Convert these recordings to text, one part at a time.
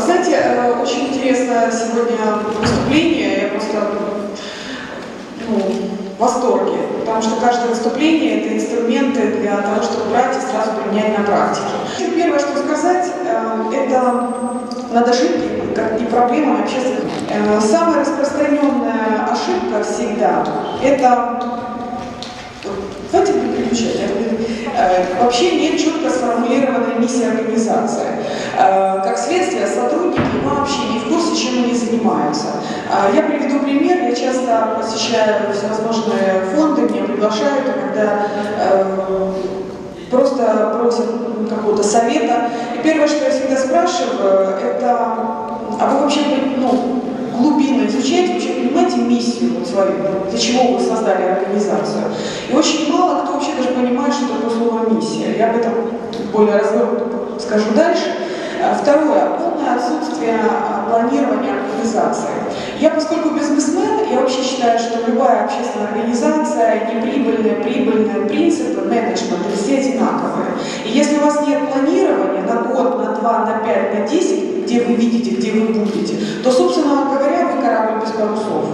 Знаете, э, очень интересное сегодня выступление. Я просто ну, в восторге, потому что каждое выступление – это инструменты для того, чтобы брать и сразу применять на практике. Первое, что сказать, э, это над ошибками и проблемами общественных. Э, самая распространенная ошибка всегда – это Давайте переключать. Вообще нет четко сформулированной миссии организации. Как следствие, сотрудники вообще не в курсе, чем они занимаются. Я приведу пример. Я часто посещаю всевозможные фонды, меня приглашают, когда просто просят какого-то совета. И первое, что я всегда спрашиваю, это, а вы вообще ну, глубинно изучаете, вообще понимаете миссию свою, для чего вы создали организацию. И очень мало кто вообще даже понимает, что такое слово миссия. Я об этом более развернуто скажу дальше. А, второе. Полное отсутствие а, планирования организации. Я, поскольку бизнесмен, я вообще считаю, что любая общественная организация, неприбыльная, прибыльная, принципы менеджмента все одинаковые. И если у вас нет планирования на год, на два, на пять, на десять, где вы видите, где вы будете, то, собственно говоря, вы корабль без парусов.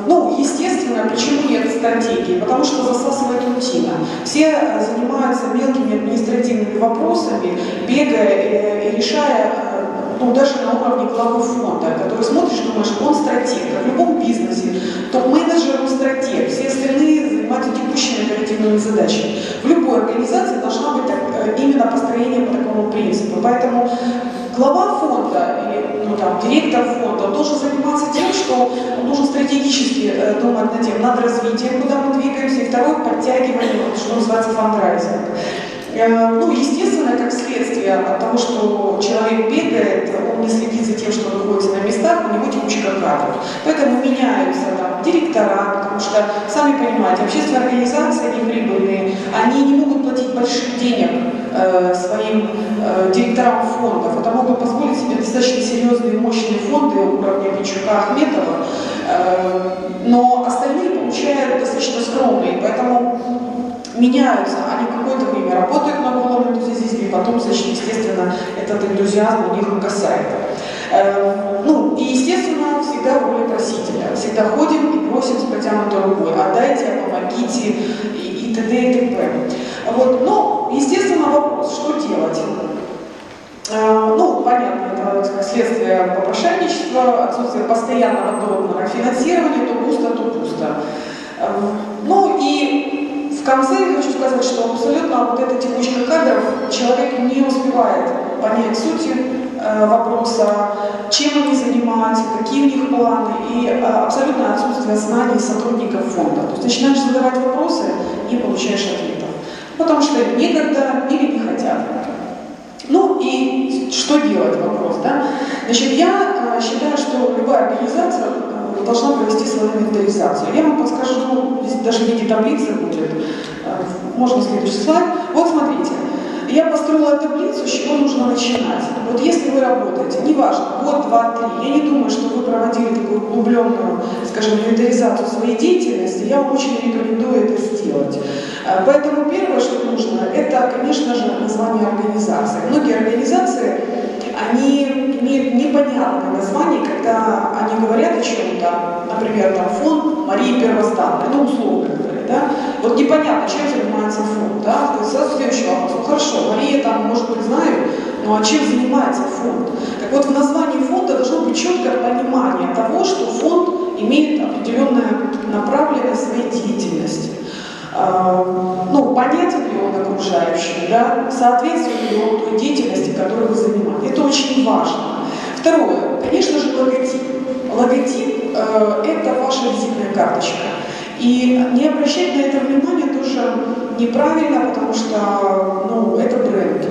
Э, ну, естественно, почему нет стратегии? Потому что засасывает рутина. Все э, занимаются мелкими административными вопросами, бегая э, и решая ну, даже на уровне главы фонда, который смотришь, думаешь, он стратег. Как в любом бизнесе, топ-менеджер, он стратег. Все остальные занимаются текущими оперативными задачами. В любой организации должна быть так, именно построение по такому принципу. Поэтому глава фонда или ну, там, директор фонда должен заниматься тем, что он должен стратегически э, думать над тем, над развитием, куда мы двигаемся, и второе, подтягивание, что называется фандрайзинг. Э, ну, естественно, как следствие от того, что человек бегает, он не следит за тем, что находится на местах, у него текучка кадров. Поэтому меняются там, директора, потому что, сами понимаете, общественные организации неприбыльные, они не могут платить больших денег э, своим э, директорам фондов. Это могут позволить себе достаточно серьезные мощные фонды уровня Пичука Ахметова, э, но остальные получают достаточно скромные, поэтому меняются, они какое-то время работают на полном энтузиазме, потом, значит, естественно, этот энтузиазм у них угасает. Ну, и, естественно, всегда воля просителя. Всегда ходим и просим с протянутой рукой, отдайте, помогите, и, т.д. и т.п. Вот, ну, естественно, вопрос, что делать? Э, ну, понятно, это следствие попрошайничества, отсутствие постоянного донора финансирования, то пусто, то пусто. Э, ну и в конце я хочу сказать, что абсолютно вот эта текучка кадров человек не успевает понять сути э, вопроса, чем они занимаются, какие у них планы, и абсолютно отсутствие знаний сотрудников фонда. То есть начинаешь задавать вопросы и получаешь ответов. Потому что некогда или не хотят. Ну и что делать вопрос, да? Значит, я э, считаю, что любая организация э, должна провести свою инвентаризацию. Я вам подскажу, здесь даже в виде таблицы будет, э, можно следующий слайд. Вот смотрите, я построила таблицу, с чего нужно начинать. Вот если вы работаете, неважно, год, два, три, я не думаю, что вы проводили такую углубленную, скажем, инвентаризацию своей деятельности, я вам очень рекомендую это сделать. Э, поэтому первое, что нужно, это, конечно же, название организации. Многие организации, они имеют непонятное название, когда они говорят о чем-то, например, там фонд Марии Первозданной, ну, условно да, вот непонятно, чем занимается фонд, да, то есть следующий вопрос, ну, хорошо, Мария там, может быть, знаю, ну, а чем занимается фонд? Так вот, в названии фонда должно быть четкое понимание того, что фонд имеет определенную направленность своей деятельности. А, ну, понятен ли он окружающим, да, соответствует ли он той деятельности, которой вы занимаетесь. Это очень важно. Второе, конечно же, логотип. Логотип э, – это ваша визитная карточка. И не обращать на это внимание тоже неправильно, потому что ну, это бренд.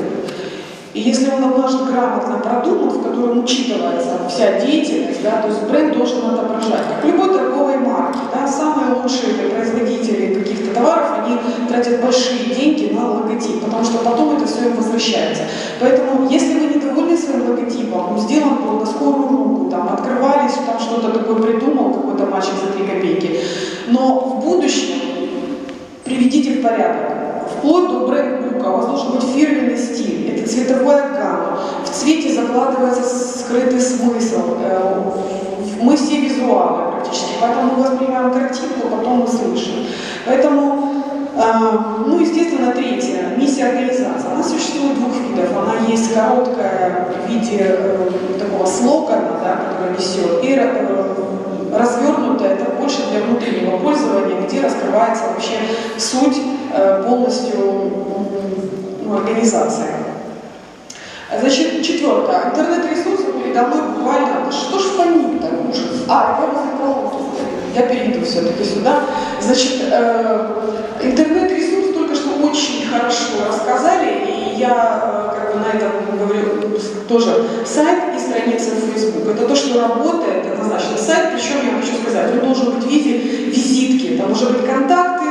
И если он однажды грамотно продуман, в котором учитывается вся деятельность, да, то есть бренд должен отображать, как любой торговой марки, да, самые лучшие производители каких-то товаров, они тратят большие деньги на логотип, потому что потом это все им возвращается. Поэтому, если вы недовольны своим логотипом, он сделан был на скорую руку, там, открывались, там что-то такое придумал, какой-то мальчик за 3 копейки, но в будущем приведите в порядок. Вплоть до бренд-бука. У вас должен быть фирменный стиль. Это цветовая гамма. В цвете закладывается скрытый смысл. Э, мы все визуалы практически, поэтому мы воспринимаем картинку, потом мы слышим. Поэтому, э, ну, естественно, третье, миссия организации. Она существует двух видов. Она есть короткая в виде такого слогана, да, который несет, и для внутреннего пользования, где раскрывается вообще суть полностью ну, организации. Значит, четвертое. Интернет-ресурсы передо мной буквально, что ж фонит так, ужас. А, я возле я перейду все-таки сюда. Значит, э, интернет-ресурс только что очень хорошо рассказали, и я э, как бы на этом говорю тоже сайт страница Facebook. Это то, что работает, однозначно сайт, причем я хочу сказать, он должен быть в виде визитки, там может быть контакты,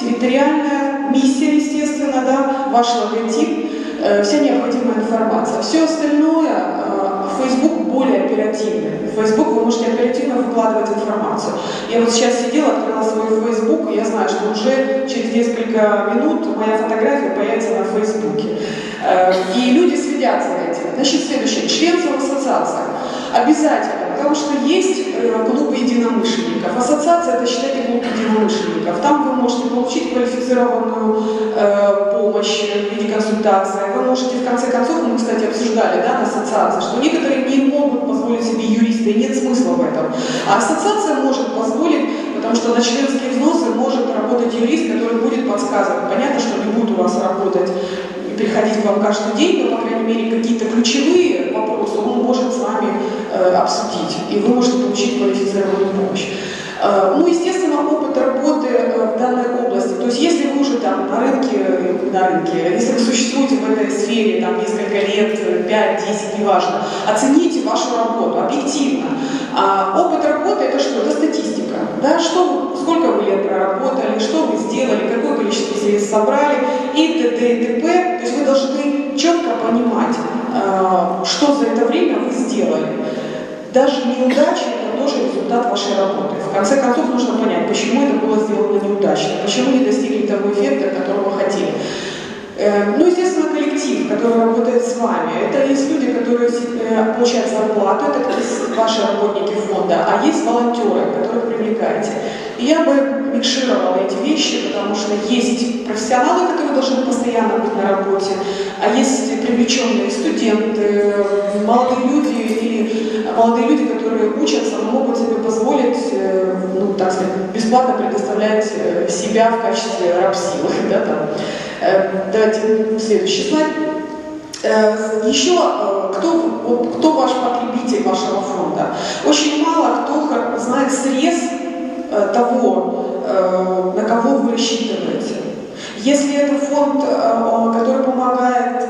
территориальная миссия, естественно, да, ваш логотип, Э, вся необходимая информация. Все остальное, э, Facebook более оперативный. В Facebook вы можете оперативно выкладывать информацию. Я вот сейчас сидела, открыла свой Facebook, и я знаю, что уже через несколько минут моя фотография появится на Фейсбуке. Э, и люди следят за. Значит, следующее. Членство в ассоциациях. Обязательно, потому что есть клубы единомышленников. Ассоциация – это, считайте, клуб единомышленников. Там вы можете получить квалифицированную э, помощь в виде консультации. Вы можете, в конце концов, мы, кстати, обсуждали да, на ассоциации, что некоторые не могут позволить себе юриста, и нет смысла в этом. А ассоциация может позволить, потому что на членские взносы может работать юрист, который будет подсказывать. Понятно, что не будет у вас работать приходить к вам каждый день, но, по крайней мере, какие-то ключевые вопросы он может с вами э, обсудить, и вы можете получить квалифицированную помощь. Э, ну, естественно, опыт работы э, в данной области. То есть, если вы уже там на рынке, на рынке, если вы существуете в этой сфере там несколько лет, 5-10, неважно, оцените вашу работу объективно. А опыт работы это что? Это статистика. Да? Что, сколько вы лет проработали, что вы сделали, какое количество средств собрали и т.д. и т.п. То есть вы должны четко понимать, э, что за это время вы сделали. Даже неудачи – это тоже результат вашей работы. В конце концов, нужно понять, почему это было сделано неудачно, почему не достигли того эффекта, которого хотели. Э, ну, естественно, коллектив, который работает с вами. Это есть люди, которые э, получают зарплату, это ваши работники фонда, а есть волонтеры, которых привлекаете. И я бы микшировала эти вещи, потому что есть профессионалы, которые должны постоянно быть на работе, а есть привлеченные студенты, молодые люди или молодые люди, которые учатся, могут себе позволить, э, ну, так сказать, бесплатно предоставлять себя в качестве рабсилы, да, там. Э, давайте следующий слайд. Э, Еще э, кто, кто ваш потребитель вашего фонда? Очень мало кто знает срез того, на кого вы рассчитываете. Если это фонд, который помогает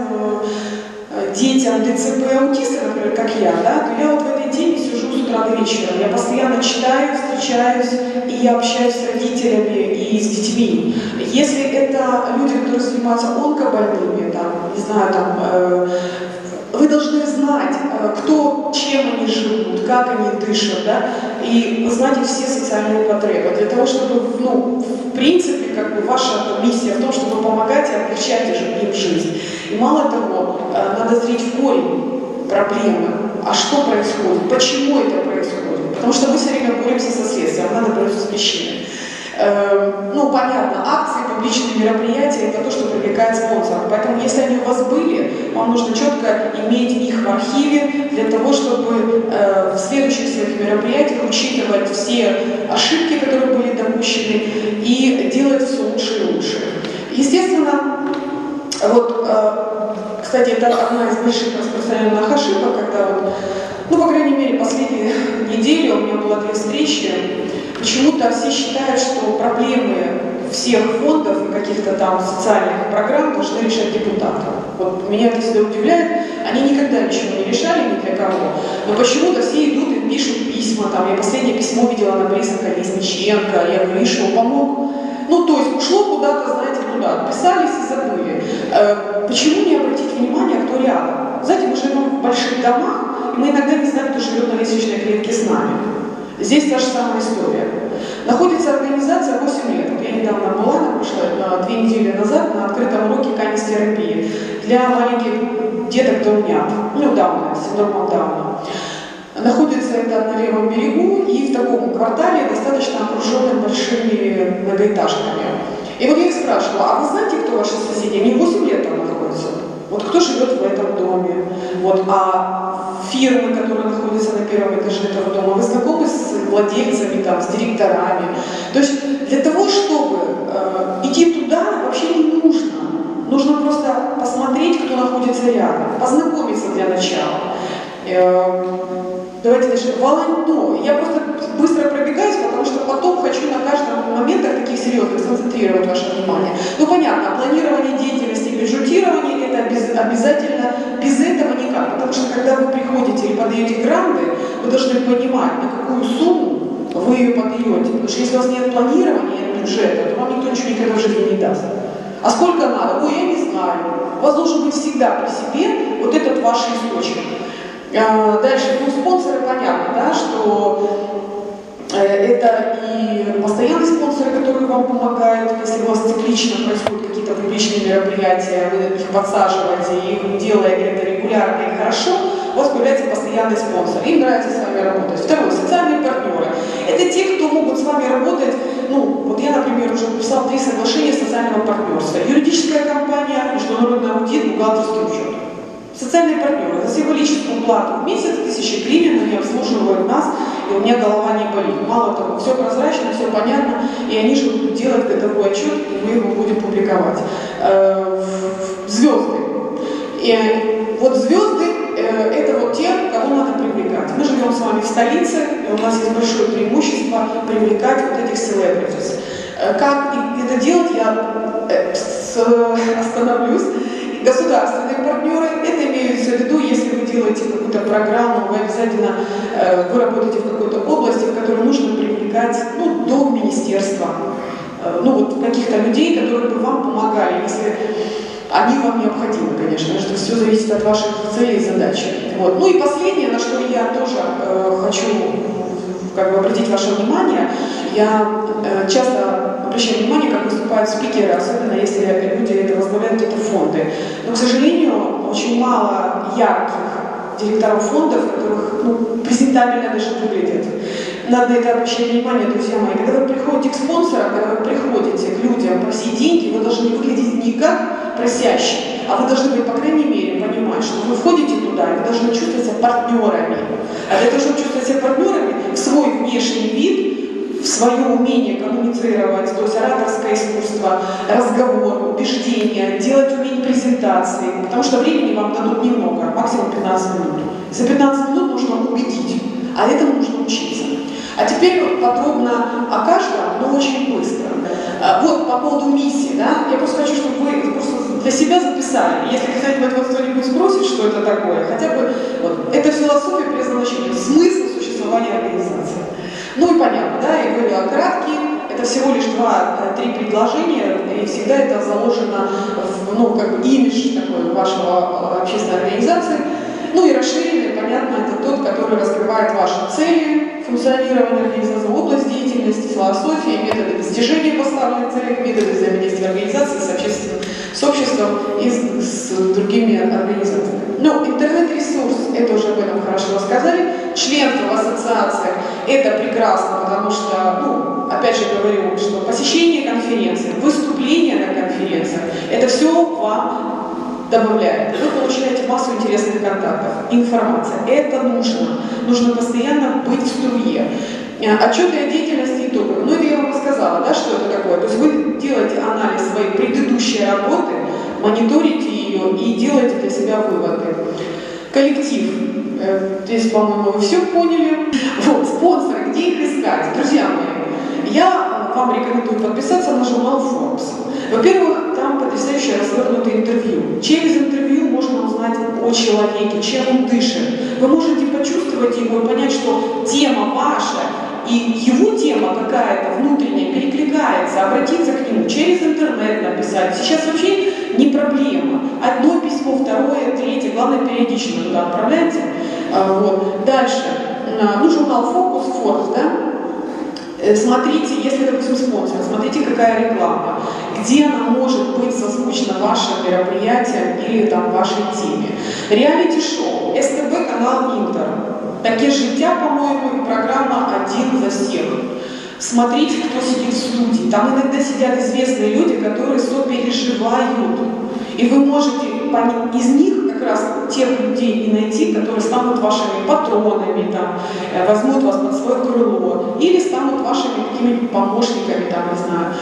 детям ДЦП и аутисты, например, как я, да, то я вот в этой теме сижу с утра до вечера. Я постоянно читаю, встречаюсь и общаюсь с родителями и с детьми. Если это люди, которые занимаются онкобольными, там, не знаю, там, э, вы должны знать, э, кто, чем они живут, как они дышат, да, и знать все социальные потребы, для того, чтобы, ну, в принципе, как бы ваша миссия в том, чтобы помогать и облегчать им жизнь. И мало того, э, надо зрить в корень проблемы. А что происходит? Почему это происходит? Потому что мы все время боремся со следствием, надо бороться с причиной. Ну, понятно, акции, публичные мероприятия – это то, что привлекает спонсоров. Поэтому, если они у вас были, вам нужно четко иметь их в архиве для того, чтобы э, в следующих своих мероприятиях учитывать все ошибки, которые были допущены, и делать все лучше и лучше. Естественно, вот, э, кстати, это одна из больших распространенных ошибок, когда вот, ну, по крайней мере, последние недели у меня было две встречи, Почему-то все считают, что проблемы всех фондов и каких-то там социальных программ должны решать депутаты. Вот меня это всегда удивляет. Они никогда ничего не решали ни для кого. Но почему-то все идут и пишут письма. Там, я последнее письмо видела на Бориса Колесниченко. Я он помог. Ну, то есть ушло куда-то, знаете, куда. Отписались и забыли. Э, почему не обратить внимание, кто рядом? Знаете, мы живем в больших домах, и мы иногда не знаем, кто живет на лестничной клетке с нами. Здесь та же самая история. Находится организация 8 лет. Я недавно была, на прошлой, две недели назад, на открытом уроке канистерапии для маленьких деток Даунят, ну, Дауна, синдромом Дауна. Находится это на левом берегу и в таком квартале, достаточно окруженном большими многоэтажками. И вот я их спрашивала, а вы знаете, кто ваши соседи? Они 8 лет там находятся. Вот кто живет в этом доме? Вот, а фирмы, которые находятся на первом этаже этого дома, вы знакомы с владельцами, там, с директорами? То есть для того, чтобы э, идти туда, вообще не нужно. Нужно просто посмотреть, кто находится рядом, познакомиться для начала. Э, давайте дальше. Волонтер. Я просто быстро пробегаюсь, потому что потом хочу на каждом моменте таких серьезных сконцентрировать ваше внимание. Ну понятно, планирование деятельности, бюджетирование это обязательно, без этого что когда вы приходите или подаете гранты, вы должны понимать, на какую сумму вы ее подаете. Потому что если у вас нет планирования, нет бюджета, то вам никто ничего никогда в жизни не даст. А сколько надо? Ой, я не знаю. У вас должен быть всегда при себе вот этот ваш источник. А, дальше, ну, спонсоры, понятно, да, что это и постоянные спонсоры, которые вам помогают, если у вас циклично происходят какие-то публичные мероприятия, вы их подсаживаете, и делая это регулярно и хорошо, у вас появляется постоянный спонсор. Им нравится с вами работать. Второе, социальные партнеры. Это те, кто могут с вами работать, ну, вот я, например, уже подписал три соглашения социального партнерства. Юридическая компания, международный аудит, бухгалтерский учет. Социальные партнеры за символическую плату в месяц, тысячи гривен, они обслуживают нас, и у меня голова не болит. Мало того, все прозрачно, все понятно, и они же будут делать годовой отчет, и мы его будем публиковать. Э, звезды. И вот звезды э, это вот те, кого надо привлекать. Мы живем с вами в столице, и у нас есть большое преимущество привлекать вот этих celebrities. Э, как это делать, я остановлюсь государственные партнеры, какую-то программу, вы обязательно, э, вы работаете в какой-то области, в которой нужно привлекать ну, до министерства, э, ну вот каких-то людей, которые бы вам помогали, если они вам необходимы, конечно, что все зависит от ваших целей и задач. Вот. Ну и последнее, на что я тоже э, хочу как бы обратить ваше внимание, я э, часто обращаю внимание, как выступают спикеры, особенно если люди это возглавляют какие-то фонды. Но, к сожалению, очень мало ярких директоров фондов, которых ну, презентабельно даже выглядят. Надо это обращать внимание, друзья мои. Когда вы приходите к спонсорам, когда вы приходите к людям просить деньги, вы должны выглядеть не как просящий, а вы должны быть, по крайней мере, понимать, что вы входите туда, и вы должны чувствовать себя партнерами. А для того, чтобы чувствовать себя партнерами, в свой внешний вид в свое умение коммуницировать, то есть ораторское искусство, разговор, убеждения, делать уметь презентации, потому что времени вам дадут немного, максимум 15 минут. За 15 минут нужно убедить, а этому нужно учиться. А теперь подробно о каждом, но очень быстро. А, вот по поводу миссии, да, я просто хочу, чтобы вы просто для себя записали. Если когда-нибудь вас кто-нибудь спросит, что это такое, хотя бы вот, это философия предназначения, смысл существования организации. Ну и понятно, да, я говорила краткие, это всего лишь два-три предложения, и всегда это заложено в, ну, как бы имидж такой вашего общественной организации. Ну и расширенный, понятно, это тот, который раскрывает ваши цели, функционирование организации, область деятельности, философии, методы достижения поставленных целей, методы взаимодействия организации с общественным, с обществом и с, с другими организациями. Ну, интернет-ресурс, это уже об этом хорошо рассказали. Членство в ассоциациях, это прекрасно, потому что, ну, опять же говорю, что посещение конференции, выступление на конференциях, это все вам добавляет. Вы получаете массу интересных контактов, информация. Это нужно. Нужно постоянно быть в струе. Э, отчеты о деятельности итогов. Ну, это я вам рассказала, да, что это такое. То есть вы делаете анализ своей предыдущей работы, мониторите ее и делаете для себя выводы. Коллектив. Э, здесь, по-моему, вы все поняли. Вот, спонсоры, где их искать? Друзья мои, я вам рекомендую подписаться на журнал Forbes. Во-первых, там потрясающе развернутое интервью. Через интервью можно узнать о человеке, чем он дышит. Вы можете почувствовать его и понять, что тема ваша и его тема какая-то внутренняя перекликается, обратиться к нему через интернет написать. Сейчас вообще не проблема. Одно письмо, второе, третье, главное периодично туда отправляйте. А, вот. Дальше э, ну, журнал «Фокус», «Форс», да, Э, Смотрите, если, допустим, спонсор, смотрите, какая реклама, где она может быть созвучна вашим мероприятиям или там вашей теме. Реалити-шоу, СТБ, канал Интер. Таке життя, по-моему, и программа «Один за всех». Смотрите, кто сидит в студии. Там иногда сидят известные люди, которые сопереживают. И вы можете из них как раз тех людей и найти, которые станут вашими патронами, там, э, возьмут вас под свое крыло, или станут вашими какими-нибудь помощниками, там, не знаю,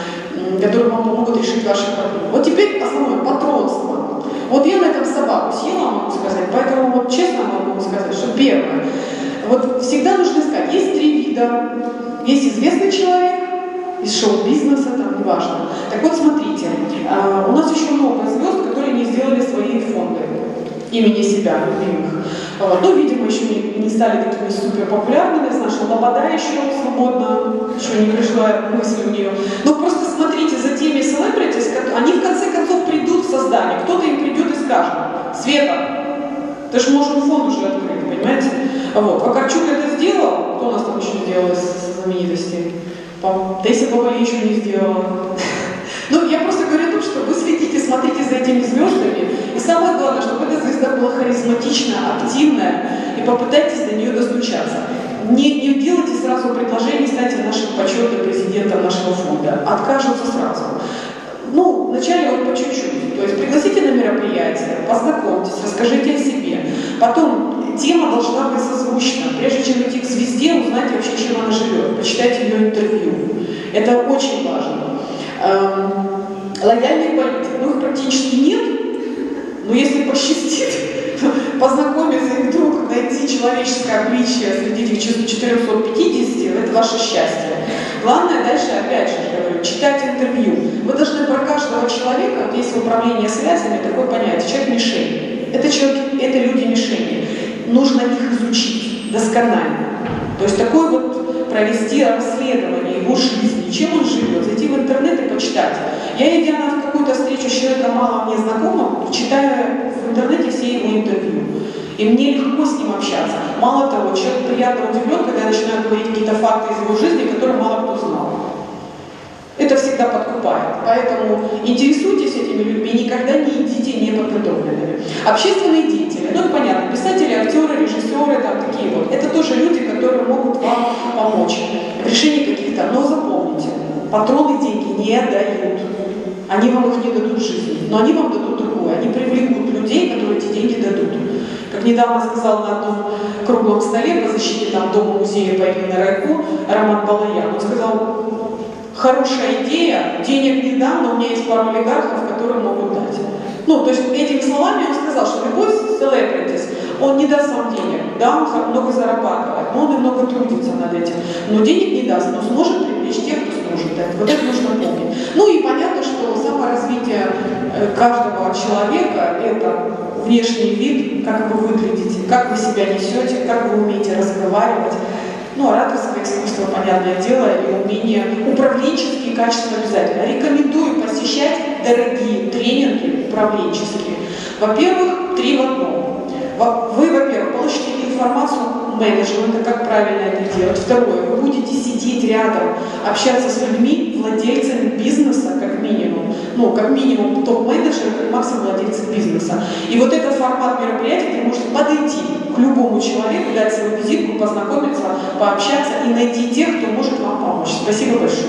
которые вам помогут решить ваши проблемы. Вот теперь основное патронство. Вот я на этом собаку съела, могу сказать, поэтому вот честно могу сказать, что первое, вот всегда нужно искать, есть три вида, есть известный человек, из шоу-бизнеса, там, неважно. Так вот, смотрите, э, у нас еще много звезд, которые не сделали свои фонды имени себя, любимых. Ну, видимо, еще не, не стали такими супер популярными. Знаю, что Лобода еще свободно, еще не пришла мысль у нее. Но просто смотрите за теми селебритис, они в конце концов придут в создание. Кто-то им придет и скажет, Света, ты же можешь фонд уже открыть, понимаете? Вот. Вакарчук это сделал. Кто у нас там еще сделал из знаменитостей? Тесси Бабали еще не сделала. Ну, я просто говорю о том, что вы следите, смотрите за этими звездами, самое главное, чтобы эта звезда была харизматичная, активная, и попытайтесь до нее достучаться. Не, не делайте сразу предложение, станьте нашим почетным президентом нашего фонда. Откажутся сразу. Ну, вначале вот по чуть-чуть. То есть пригласите на мероприятие, познакомьтесь, расскажите о себе. Потом тема должна быть созвучна. Прежде чем идти к звезде, узнайте вообще, чем она живет. Почитайте ее интервью. Это очень важно. Эм, лояльный политик. Ну, их практически нет. Но если посчастит, познакомиться и вдруг найти человеческое обличие среди этих 450, это ваше счастье. Главное дальше, опять же, говорю, читать интервью. Вы должны про каждого человека, вот есть управление связями, такое понятие, человек-мишень. Это, человек, это люди-мишени. Нужно их изучить досконально. То есть такое вот провести расследование его жизни, чем он живет, зайти в интернет и почитать. Я, идя на какую-то встречу с человеком мало мне знакомым, читаю в интернете все его интервью. И мне легко с ним общаться. Мало того, человек приятно удивлен, когда я начинаю говорить какие-то факты из его жизни, которые мало кто знал. Это всегда подкупает. Поэтому интересуйтесь этими людьми, никогда не идите неподготовленными. Общественные деятели, ну понятно, писатели, актеры, режиссеры, там такие вот. Это тоже люди, которые могут вам помочь в решении каких-то. Но запомните, патроны деньги не дают. Они вам их не дадут жизни, но они вам дадут другое. Они привлекут людей, которые эти деньги дадут. Как недавно сказал на одном круглом столе по защите там, дома музея по имени Райку Роман Балаян, он сказал, хорошая идея, денег не дам, но у меня есть пару олигархов, которые могут дать. Ну, то есть этими словами он сказал, что любой селебритис, он не даст вам денег, да, он много зарабатывает, но он и много трудится над этим, но денег не даст, но сможет привлечь сможет дать. Вот это нужно помнить. Ну и понятно, что саморазвитие э, каждого человека – это внешний вид, как вы выглядите, как вы себя несете, как вы умеете разговаривать. Ну, ораторское искусство, понятное дело, и умение управленческие качества обязательно. Рекомендую посещать дорогие тренинги управленческие. Во-первых, три в одном. Вы, во-первых, информацию менеджмента, как правильно это делать. Второе, вы будете сидеть рядом, общаться с людьми, владельцами бизнеса, как минимум. Ну, как минимум топ-менеджер, как максимум владельцы бизнеса. И вот этот формат мероприятия, где можете подойти к любому человеку, дать свою визитку, познакомиться, пообщаться и найти тех, кто может вам помочь. Спасибо большое.